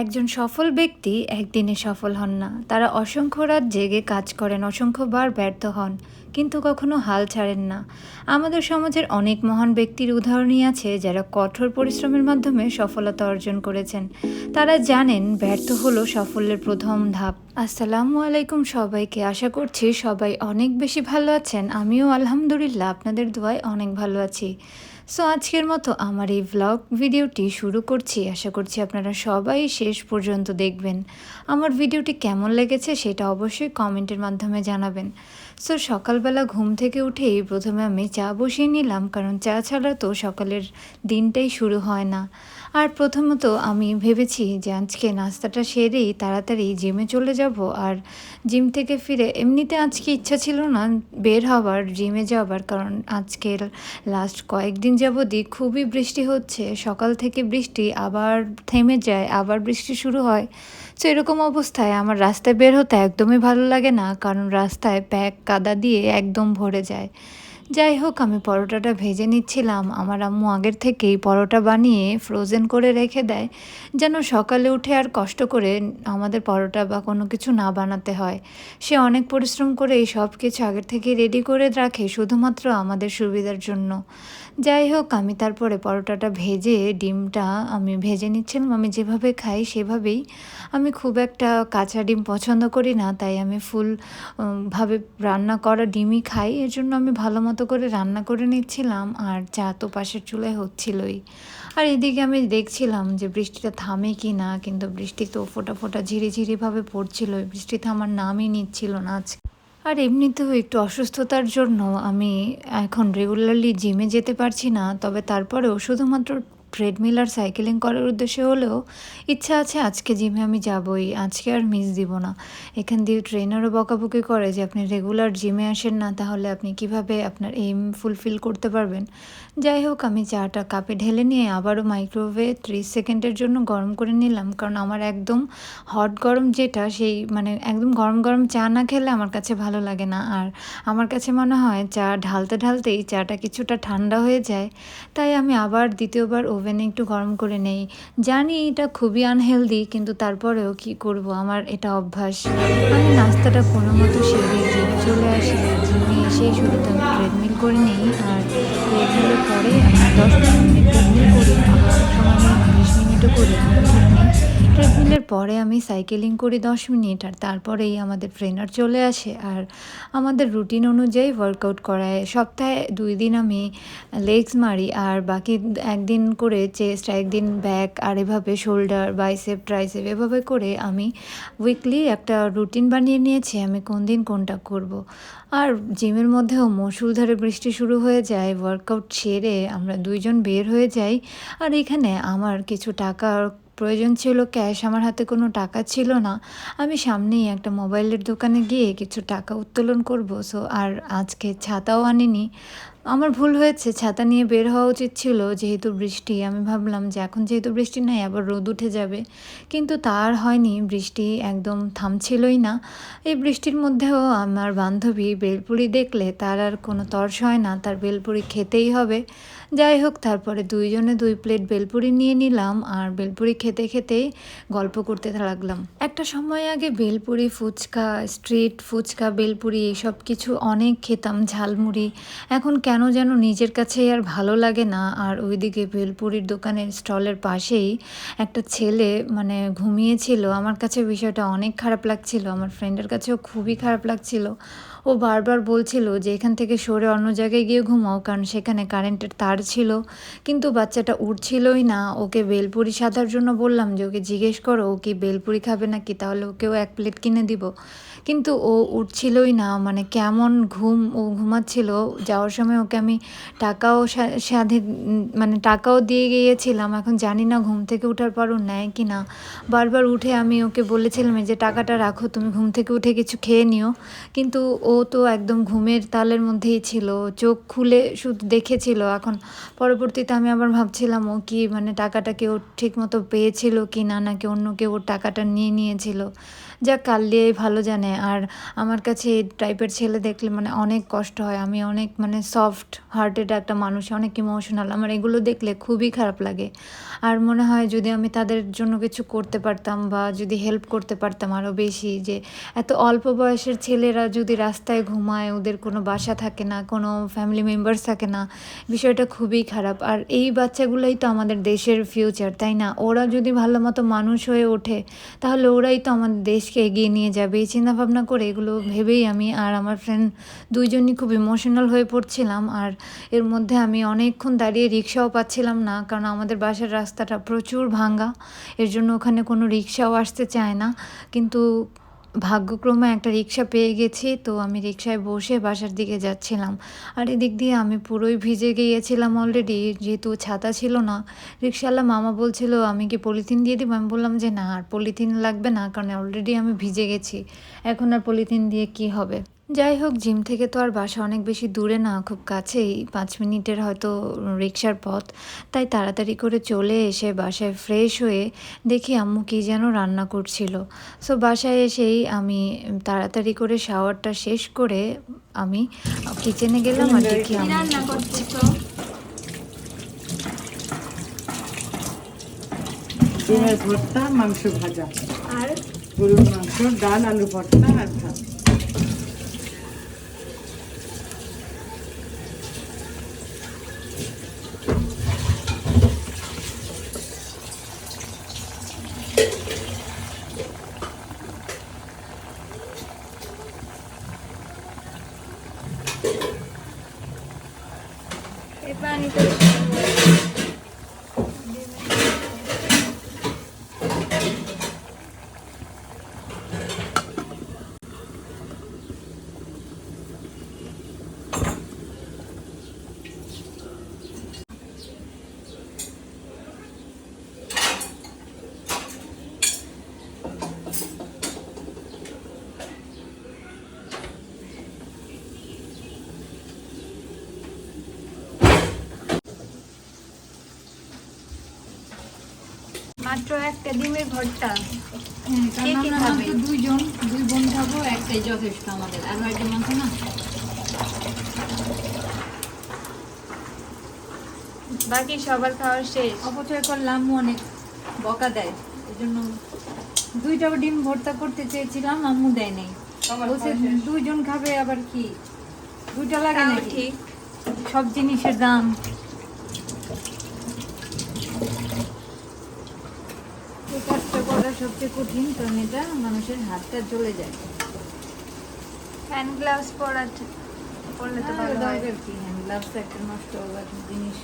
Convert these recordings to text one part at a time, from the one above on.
একজন সফল ব্যক্তি একদিনে সফল হন না। তারা অসংখ্য রাত জেগে কাজ করেন, অসংখ্যবার ব্যর্থ হন, কিন্তু কখনো হাল ছাড়েন না। আমাদের সমাজের অনেক মহান ব্যক্তির উদাহরণই আছে যারা কঠোর পরিশ্রমের মাধ্যমে সফলতা অর্জন করেছেন। তারা জানেন ব্যর্থ হলো সাফল্যের প্রথম ধাপ। আসসালামু আলাইকুম সবাইকে। আশা করছি সবাই অনেক বেশি ভালো আছেন। আমিও আলহামদুলিল্লাহ, আপনাদের দোয়ায় অনেক ভালো আছি। সো আজকের মতো আমার এই ভ্লগ ভিডিওটি শুরু করছি। আশা করছি আপনারা সবাই শেষ পর্যন্ত দেখবেন। আমার ভিডিওটি কেমন লেগেছে সেটা অবশ্যই কমেন্টের মাধ্যমে জানাবেন। সো সকালবেলা ঘুম থেকে উঠেই প্রথমে আমি চা বসিয়ে নিলাম, কারণ চা ছাড়া তো সকালের দিনটাই শুরু হয় না। আর প্রথমত আমি ভেবেছি যে আজকে নাস্তাটা সেরেই তাড়াতাড়ি জিমে চলে যাব, আর জিম থেকে ফিরে এমনিতে আজকে ইচ্ছা ছিল না বের হওয়ার, জিমে যাবার কারণ আজকের লাস্ট কয়েকদিন যাবতই খুবই বৃষ্টি হচ্ছে। সকাল থেকে বৃষ্টি আবার থেমে যায়, আবার বৃষ্টি শুরু হয়। তো এরকম অবস্থায় আমার রাস্তায় বের হতে একদমই ভালো লাগে না, কারণ রাস্তায় প্যাক কাদা দিয়ে একদম ভরে যায়। যাই হোক আমি পরোটাটা ভেজে নিচ্ছিলাম। আমার আম্মু আগের থেকেই পরোটা বানিয়ে ফ্রোজেন করে রেখে দেয়, যেন সকালে উঠে আর কষ্ট করে আমাদের পরোটা বা কোনো কিছু না বানাতে হয়। সে অনেক পরিশ্রম করে এই সব কিছু আগের থেকে রেডি করে রাখে, শুধুমাত্র আমাদের সুবিধার জন্য। যাই হোক, আমি তারপরে পরোটাটা ভেজে ডিমটা আমি ভেজে নিচ্ছিলাম। আমি যেভাবে খাই সেভাবেই। আমি খুব একটা কাঁচা ডিম পছন্দ করি না, তাই আমি ফুল ভাবে রান্না করা ডিমই খাই। এর জন্য আমি ভালো মতো করে রান্না করে নিচ্ছিলাম আর চা তো পাশের চুলায় হচ্ছিলই। আর এদিকে আমি দেখছিলাম যে বৃষ্টিটা থামে কি না কিন্তু বৃষ্টি তো ফোটা ফোটা ঝিরিঝিরিভাবে পড়ছিল। বৃষ্টি থামার নামই নিচ্ছিল না আজকে। আর এমনিতেও একটু অসুস্থতার জন্য আমি এখন রেগুলারলি জিমে যেতে পারছি না, তবে তারপরেও শুধুমাত্র ট্রেডমিল আর সাইকেলিং করার উদ্দেশ্যে হলেও ইচ্ছা আছে আজকে জিমে আমি যাবই, আজকে আর মিস দিব না। এখান দিয়ে ট্রেনারও বকাবকি করে যে আপনি রেগুলার জিমে আসেন না, তাহলে আপনি কীভাবে আপনার এইম ফুলফিল করতে পারবেন? যাই হোক, আমি চাটা কাপে ঢেলে নিয়ে আবারও মাইক্রোওয়েভে ত্রিশ সেকেন্ডের জন্য গরম করে নিলাম, কারণ আমার একদম হট গরম যেটা, সেই মানে একদম গরম গরম চা না খেলে আমার কাছে ভালো লাগে না। আর আমার কাছে মনে হয় চা ঢালতে ঢালতেই চাটা কিছুটা ঠান্ডা হয়ে যায়, তাই আমি আবার দ্বিতীয়বার ওভেনে একটু গরম করে নেই। জানি এটা খুবই আনহেলদি কিন্তু তারপরেও কি করব? আমার এটা অভ্যাস। আমি নাস্তাটা কোনো মতো সেরে জিমে চলে আসি জিমে এসেই শুরুতে আমি ট্রেডমিল করে নিই, আর ট্রেডমিলের পরে আমি দশ পরে আমি সাইকেলিং করি দশ মিনিট আর তারপরেই আমাদের ট্রেনার চলে আসে আর আমাদের রুটিন অনুযায়ী ওয়ার্কআউট করায় সপ্তাহে দুই দিন আমি লেগস মারি আর বাকি একদিন করে চেস্ট একদিন ব্যাক আর এভাবে শোল্ডার বাইসেপ ট্রাইসেপ এভাবে করে আমি উইকলি একটা রুটিন বানিয়ে নিয়েছি আমি কোন দিন কোনটা করব। আর জিমের মধ্যেও মসুলধারে বৃষ্টি শুরু হয়ে যায় ওয়ার্কআউট সেরে আমরা দুইজন বের হয়ে যাই আর এখানে আমার কিছু টাকার প্রয়োজন ছিল ক্যাশ আমার হাতে কোনো টাকা ছিল না। আমি সামনেই একটা মোবাইলের দোকানে গিয়ে কিছু টাকা উত্তোলন করব। সো আর আজকে ছাতাও আনিনি। আমার ভুল হয়েছে, ছাতা নিয়ে বের হওয়া উচিত ছিল। যেহেতু বৃষ্টি, আমি ভাবলাম যে এখন যেহেতু বৃষ্টি নাই, আবার রোদ উঠে যাবে। কিন্তু তার হয়নি, বৃষ্টি একদম থামছিলই না। এই বৃষ্টির মধ্যেও আমার বান্ধবী বেলপুরি দেখলে তার আর কোনো তর্স হয় না, তার বেলপুরি খেতেই হবে। যাই হোক, তারপরে দুইজনে দুই প্লেট বেলপুরি নিয়ে নিলাম আর বেলপুরি খেতে খেতেই গল্প করতে লাগলাম একটা সময় আগে বেলপুরি, ফুচকা, স্ট্রিট ফুচকা, বেলপুরি এইসব কিছু অনেক খেতাম, ঝালমুড়ি। এখন কেন যেন নিজের কাছে আর ভালো লাগে না। আর ওইদিকে বেলপুরির দোকানের স্টলের পাশেই একটা ছেলে মানে ঘুমিয়েছিল। আমার কাছে বিষয়টা অনেক খারাপ লাগছিল। আমার ফ্রেন্ডের কাছেও খুবই খারাপ লাগছিল। ও বারবার বলছিল যে এখান থেকে সরে অন্য জায়গায় গিয়ে ঘুমাও, কারণ সেখানে কারেন্টের তার ছিল। কিন্তু বাচ্চাটা উঠছিলই না। ওকে বেলপুরি সাধার জন্য বললাম যে ওকে জিজ্ঞেস করো, ও কি বেলপুরি খাবে নাকি? তাহলে ওকেও এক প্লেট কিনে দিব। কিন্তু ও উঠছিলই না মানে কেমন ঘুম ও ঘুমাচ্ছিল। যাওয়ার সময় ওকে আমি টাকাও সাধে মানে টাকাও দিয়ে গিয়েছিলাম। এখন জানি না ঘুম থেকে ওঠার পর ও নেয় কি না। বারবার উঠে আমি ওকে বলেছিলাম যে, টাকাটা রাখো, তুমি ঘুম থেকে উঠে কিছু খেয়ে নিও। কিন্তু ও তো একদম ঘুমের তালের মধ্যেই ছিল, চোখ খুলে শুধু দেখেছিল। এখন পরবর্তীতে আমি আবার ভাবছিলাম, ও কি মানে টাকাটা কেউ ঠিক মতো পেয়েছিল কি না নাকি অন্য কেউ ওর টাকাটা নিয়ে নিয়েছিল। যা কাল্লিয়াই ভালো জানে। আর আমার কাছে এই টাইপের ছেলে দেখলে মানে অনেক কষ্ট হয়। আমি অনেক মানে সফট হার্টেড একটা মানুষ, অনেক ইমোশনাল আমার এগুলো দেখলে খুবই খারাপ লাগে। আর মনে হয় যদি আমি তাদের জন্য কিছু করতে পারতাম বা যদি হেল্প করতে পারতাম আরও বেশি, যে এত অল্প বয়সের ছেলেরা যদি রাস্তায় ঘুমায়, ওদের কোনো বাসা থাকে না, কোনো ফ্যামিলি মেম্বার্স থাকে না, বিষয়টা খুবই খারাপ। আর এই বাচ্চাগুলোই তো আমাদের দেশের ফিউচার তাই না? ওরা যদি ভালো মতো মানুষ হয়ে ওঠে, তাহলে ওরাই তো আমাদের দেশকে এগিয়ে নিয়ে যাবে, এই চিন্তাভাবনা করে এগুলো ভেবেই আমি আর আমার ফ্রেন্ড দুইজনই খুব ইমোশনাল হয়ে পড়ছিলাম। আর এর মধ্যে আমি অনেকক্ষণ দাঁড়িয়ে রিক্সাও পাচ্ছিলাম না, কারণ আমাদের বাসার রাস্তাটা প্রচুর ভাঙ্গা, এর জন্য ওখানে কোনো রিক্সাও আসতে চায় না। কিন্তু ভাগ্যক্রমে একটা রিক্সা পেয়ে গেছি, তো আমি রিক্সায় বসে বাসার দিকে যাচ্ছিলাম। আর এদিক দিয়ে আমি পুরোই ভিজে গিয়েছিলাম অলরেডি যেহেতু ছাতা ছিল না। রিক্সাওয়ালা মামা বলছিল, আমি কি পলিথিন দিয়ে দিব? আমি বললাম যে, না, আর পলিথিন লাগবে না, কারণ অলরেডি আমি ভিজে গেছি। এখন আর পলিথিন দিয়ে কি হবে? যাই হোক জিম থেকে তো আর বাসা অনেক বেশি দূরে না খুব কাছেই। পাঁচ মিনিটের হয়তো রিক্সার পথ। তাই তাড়াতাড়ি করে চলে এসে বাসায় ফ্রেশ হয়ে দেখি আম্মু কী যেন রান্না করছিল। সো বাসায় এসেই আমি তাড়াতাড়ি করে শাওয়ারটা শেষ করে আমি কিচেনে গেলাম আর দেখি রান্না ডিমের ভর্তা মাংস ভাজা। আর? গরুর মাংস ডাল আলু ভর্তা আর ভাত এই পানিতে মাত্র একটা ডিমের ভর্তা। কে কে খাবে? দুইজন দুই বোন খাব একটাই যথেষ্ট আমাদের। আর আছে না? বাকি সবার খাওয়া শেষ। অপচয় করলাম অনেক বকা দেয়। এই জন্য দুইটা ডিম ভর্তা করতে চেয়েছিলাম আম্মু দেয় নাই। দুইজন খাবে আবার কি? দুইটা লাগে নাকি? ঠিক। সব জিনিসের দাম এই কাজটা করা সবচেয়ে কঠিন কারণ এটা মানুষের হাতটা চলে যায়। হ্যান্ড গ্লাভস পরা পরলে তো ভালো দরকার কি? হ্যান্ড গ্লাভস একটা নষ্ট হবার জিনিস।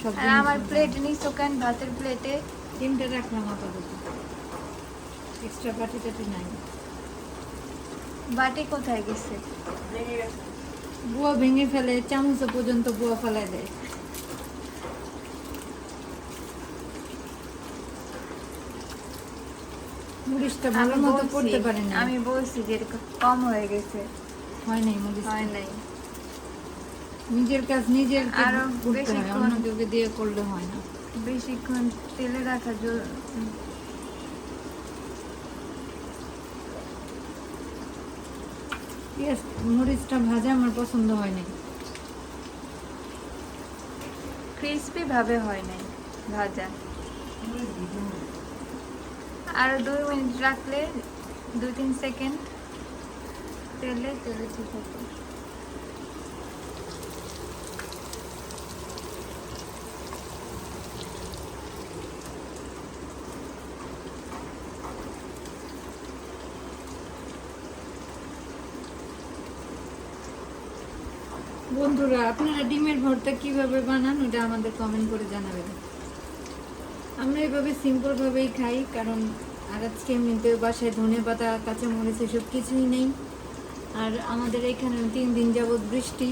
সব আর আমার প্লেট নিছো কেন? ভাতের প্লেটে তিনটে রাখলাম আপাতত। এক্সট্রা টাটি নাই। বাটি কোথায় গেছে? বুয়া ভেঙে ফেলে চামচ পর্যন্ত বুয়া ফেলায় দেয়। মরিচটা ভালো মতো করতে পারে না আমি বলছি যে কম হয়ে গেছে। হয় নাই মরিচ হয় নাই। নিজের কাজ নিজের আরও বেশিক্ষণ- কেউকে দিয়ে করলে হয় না। বেশিক্ষণ তেলে রাখা পেঁয়াজ মরিচটা ভাজা আমার পছন্দ হয় নাই। ক্রিস্পি ভাবে হয় নাই ভাজা। আর দুই মিনিট রাখলে, দুই তিন সেকেন্ড তেলে তেলে ঠিক হতো বন্ধুরা, আপনারা ডিমের ভর্তা কীভাবে বানান, ওটা আমাদের কমেন্ট করে জানাবেন। আমরা এভাবে সিম্পল ভাবেই খাই, কারণ আর আজকে এমনিতে বাসায় ধনে পাতা, কাঁচামরিচ এসব কিছুই নেই। আর আমাদের এখানে তিন দিন যাবৎ বৃষ্টি।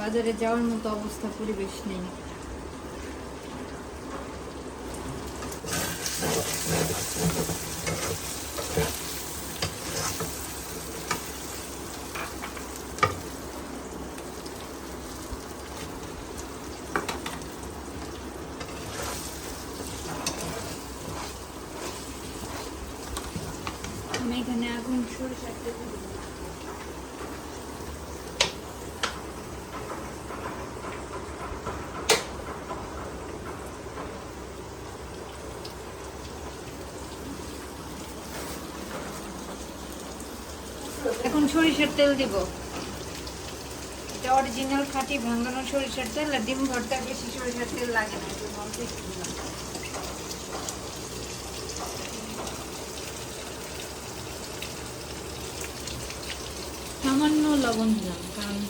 বাজারে যাওয়ার মতো অবস্থা, পরিবেশ নেই। Thank এখানে সরিষার তেল দিব। এখন সরিষার তেল দিব এটা অরিজিনাল খাঁটি ভাঙানো সরিষার তেল, আর ডিম ভর্তা বেশি সরিষার তেল লাগে না। সামান্য লবণ দিলাম, কারণ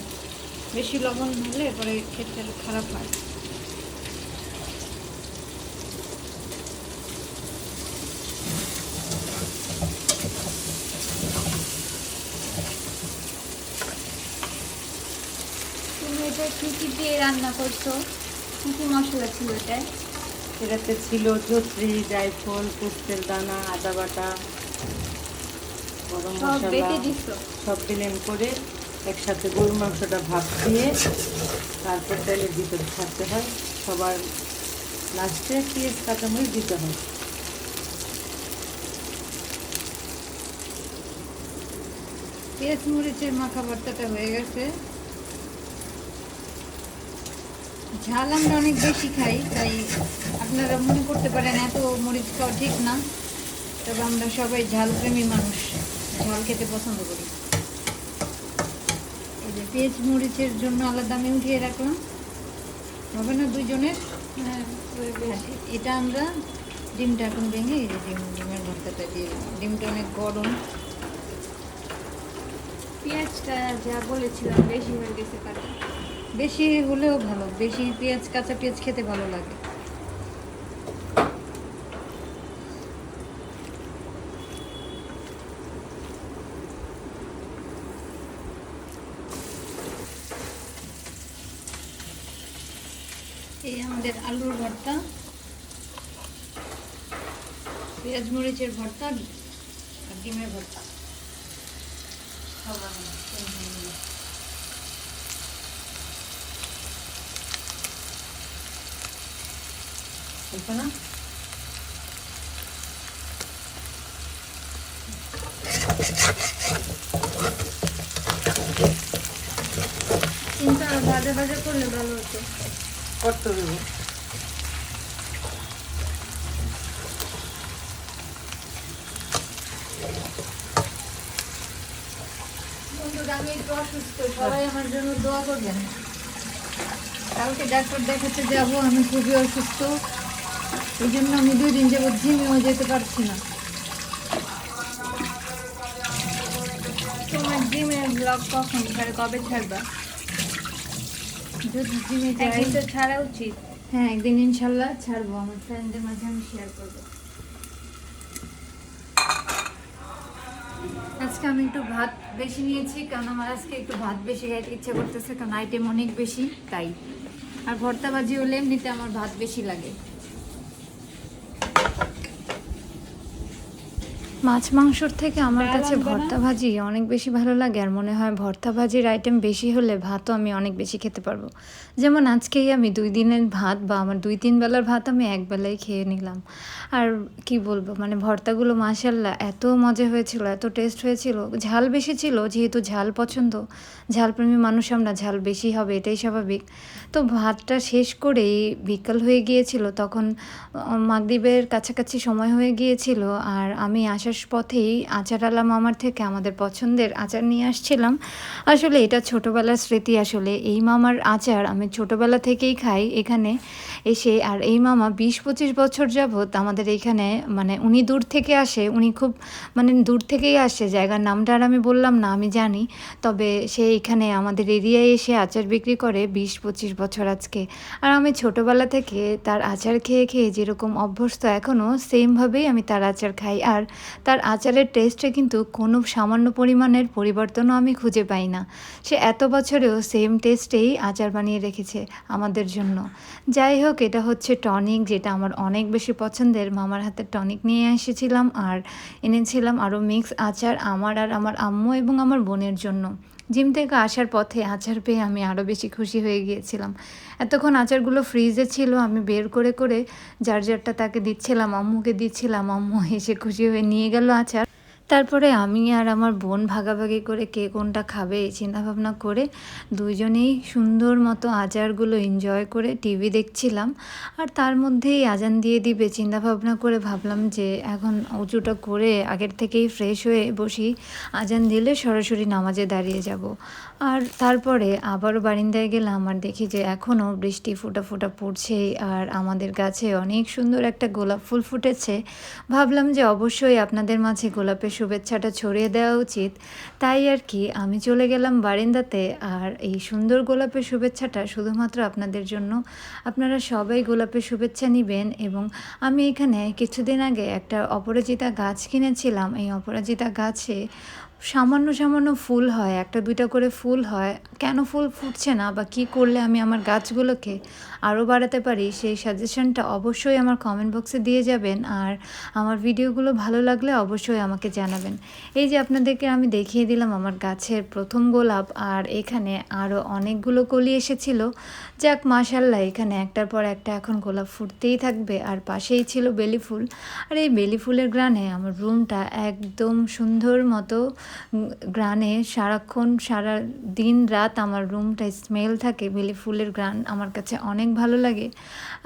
বেশি লবণ হলে পরে খেতে খারাপ হয় তুমি এটা কি কি দিয়ে রান্না করছ? কি কি মশলা ছিল এটায়? এটাতে ছিল চত্রি জায়ফল পুস্তের দানা আদা বাটা গরম সব মশলা। সব ব্লেন্ড করে একসাথে গরুর মাংসটা ভাপ দিয়ে তারপর তেলের ভিতরে ছাড়তে হয়। সবার লাস্টে পেঁয়াজ কাঁচামরিচ দিতে হয়। পেঁয়াজ মরিচের মাখা ভর্তাটা হয়ে গেছে। ঝাল আমরা অনেক বেশি খাই তাই আপনারা মনে করতে পারেন এত মরিচ খাওয়া ঠিক না তবে আমরা সবাই ঝাল প্রেমী মানুষ ঝাল খেতে পছন্দ করি। এই যে পেঁয়াজ মরিচের জন্য আলাদা আমি উঠিয়ে রাখলাম। হবে না দুইজনের? হ্যাঁ এটা আমরা ডিমটা এখন ভেঙে এই যে ডিম ডিমের ভর্তাটা দিয়ে ডিমটা অনেক গরম। পেঁয়াজটা যা বলেছিলাম বেশি হয়ে গেছে কাটা বেশি হলেও ভালো, বেশি পেঁয়াজ, কাঁচা পেঁয়াজ খেতে ভালো লাগে। এই আমাদের আলুর ভর্তা। পেঁয়াজ, মরিচের ভর্তা আর ডিমের ভর্তা। না? ভাজা ভাজা করলে ভালো হতো। করতে দেবো। আমি একটু অসুস্থ সবাই আমার জন্য দোয়া করবেন। কালকে ডাক্তার দেখাতে যাব আমি খুবই অসুস্থ। এই জন্য আমি দুই দিন যাবৎ জিমেও যেতে পারছি না। তোমার জিমের ব্লগ কখন? ছাড়ে কবে ছাড়বা? যদি জিমে যাই তো ছাড়া উচিত। হ্যাঁ একদিন ইনশাল্লাহ ছাড়বো। আমার ফ্রেন্ডদের মাঝে আমি শেয়ার করব। আজকে আমি একটু ভাত বেশি নিয়েছি কারণ আমার আজকে একটু ভাত বেশি খাইতে ইচ্ছে করতেছে কারণ আইটেম অনেক বেশি তাই। আর ভর্তা ভাজি হলে এমনিতে আমার ভাত বেশি লাগে। মাছ মাংসর থেকে আমার কাছে ভর্তা ভাজি অনেক বেশি ভালো লাগে আর মনে হয় ভর্তা ভাজির আইটেম বেশি হলে ভাতও আমি অনেক বেশি খেতে পারব। যেমন আজকেই আমি দুই দিনের ভাত বা আমার দুই তিন বেলার ভাত আমি এক বেলায় খেয়ে নিলাম। আর কি বলব মানে ভর্তাগুলো মাসাল্লাহ এত মজা হয়েছিল এত টেস্ট হয়েছিল। ঝাল বেশি ছিল যেহেতু ঝাল পছন্দ। ঝালপ্রেমী মানুষ আমরা ঝাল বেশি হবে এটাই স্বাভাবিক। তো ভাতটা শেষ করেই বিকাল হয়ে গিয়েছিল তখন মাগরিবের কাছাকাছি সময় হয়ে গিয়েছিল। আর আমি আসার পথেই আচার আলা মামার থেকে আমাদের পছন্দের আচার নিয়ে আসছিলাম। আসলে এটা ছোটোবেলার স্মৃতি আসলে। এই মামার আচার আমি ছোটোবেলা থেকেই খাই এখানে এসে। আর এই মামা বিশ পঁচিশ বছর যাবৎ আমাদের এইখানে মানে উনি দূর থেকে আসে। উনি খুব মানে দূর থেকেই আসে। জায়গার নামটা আর আমি বললাম না, আমি জানি। তবে সে এখানে আমাদের এরিয়ায় এসে আচার বিক্রি করে বিশ পঁচিশ বছর আজকে। আর আমি ছোটোবেলা থেকে তার আচার খেয়ে খেয়ে যেরকম অভ্যস্ত এখনও সেমভাবেই আমি তার আচার খাই। আর তার আচারের টেস্টে কিন্তু কোনো সামান্য পরিমাণের পরিবর্তনও আমি খুঁজে পাই না। সে এত বছরেও সেম টেস্টেই আচার বানিয়ে রেখেছে আমাদের জন্য। যাই হোক, এটা হচ্ছে টনিক যেটা আমার অনেক বেশি পছন্দের। মামার হাতের টনিক নিয়ে এসেছিলাম আর এনেছিলাম আরও মিক্স আচার আমার আর আমার আম্মু এবং আমার বোনের জন্য। জিম থেকে আসার পথে আচার পেয়ে আমি আরও বেশি খুশি হয়ে গিয়েছিলাম। এতক্ষণ আচারগুলো ফ্রিজে ছিল, আমি বের করে করে যার যারটা তাকে দিচ্ছিলাম, আম্মুকে দিচ্ছিলাম, আম্মু এসে খুশি হয়ে নিয়ে গেল আচার। তারপরে আমি আর আমার বোন ভাগাভাগি করে কে কোনটা খাবে এই চিন্তাভাবনা করে দুইজনেই সুন্দর মতো আচারগুলো এনজয় করে টিভি দেখছিলাম। আর তার মধ্যেই আজান দিয়ে দিবে চিন্তাভাবনা করে ভাবলাম যে এখন উঁচুটা করে আগের থেকেই ফ্রেশ হয়ে বসি। আজান দিলে সরাসরি নামাজে দাঁড়িয়ে যাব। আর তারপরে আবারও বারিন্দায় গেলাম আর দেখি যে এখনও বৃষ্টি ফোঁটা ফোঁটা পড়ছেই আর আমাদের গাছে অনেক সুন্দর একটা গোলাপ ফুল ফুটেছে। ভাবলাম যে অবশ্যই আপনাদের মাঝে গোলাপের শুভেচ্ছাটা ছড়িয়ে দেওয়া উচিত। তাই আর কি, আমি চলে গেলাম বারিন্দাতে আর এই সুন্দর গোলাপের শুভেচ্ছাটা শুধুমাত্র আপনাদের জন্য। আপনারা সবাই গোলাপের শুভেচ্ছা নেবেন এবং আমি এখানে কিছুদিন আগে একটা অপরাজিতা গাছ কিনেছিলাম। এই অপরাজিতা গাছে সামান্য সামান্য ফুল হয়, একটা দুইটা করে ফুল হয়। কেন ফুল ফুটছে না বা কি করলে আমি আমার গাছগুলোকে আরও বাড়াতে পারি? সেই সাজেশনটা অবশ্যই আমার কমেন্ট বক্সে দিয়ে যাবেন আর আমার ভিডিওগুলো ভালো লাগলে অবশ্যই আমাকে জানাবেন। এই যে আপনাদেরকে আমি দেখিয়ে দিলাম আমার গাছের প্রথম গোলাপ আর এখানে আরও অনেকগুলো কলি এসেছিল। যাক মাশাল্লাহ এখানে একটার পর একটা এখন গোলাপ ফুটতেই থাকবে আর পাশেই ছিল বেলি ফুল। আর এই বেলি ফুলের গ্রানে আমার রুমটা একদম সুন্দর মতো গ্রানে সারাক্ষণ সারা দিন রাত আমার রুমটা স্মেল থাকে বেলি ফুলের গ্রান আমার কাছে অনেক ভালো লাগে।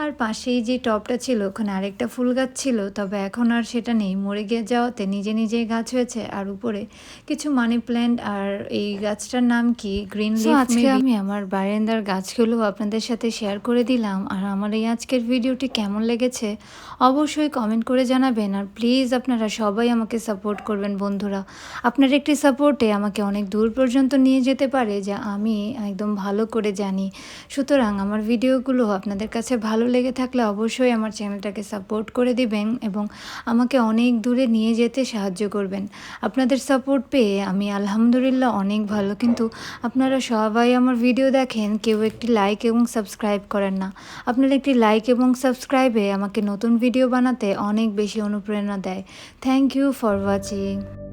আর পাশেই যে টবটা ছিল ওখানে আরেকটা ফুল গাছ ছিল তবে এখন আর সেটা নেই। মরে গিয়ে যাওয়াতে নিজে নিজেই গাছ হয়েছে। আর উপরে কিছু মানি প্ল্যান্ট আর এই গাছটার নাম কি? গ্রিন লিফ আজকে আমি আমার বারান্দার গাছগুলো আপনাদের সাথে শেয়ার করে দিলাম। আর আমার এই আজকের ভিডিওটি কেমন লেগেছে অবশ্যই কমেন্ট করে জানাবেন। আর প্লিজ আপনারা সবাই আমাকে সাপোর্ট করবেন বন্ধুরা। আপনার একটি সাপোর্টে আমাকে অনেক দূর পর্যন্ত নিয়ে যেতে পারে যা আমি একদম ভালো করে জানি। সুতরাং আমার ভিডিওগুলো আপনাদের কাছে ভালো লেগে থাকলে অবশ্যই আমার চ্যানেলটাকে সাপোর্ট করে দিবেন এবং আমাকে অনেক দূরে নিয়ে যেতে সাহায্য করবেন। আপনাদের সাপোর্ট পেয়ে আমি আলহামদুলিল্লাহ অনেক ভালো। কিন্তু আপনারা সবাই আমার ভিডিও দেখেন, কেউ একটি লাইক এবং সাবস্ক্রাইব করেন না। আপনারা একটি লাইক এবং সাবস্ক্রাইবে আমাকে নতুন ভিডিও বানাতে অনেক বেশি অনুপ্রেরণা দেয়। Thank you for watching.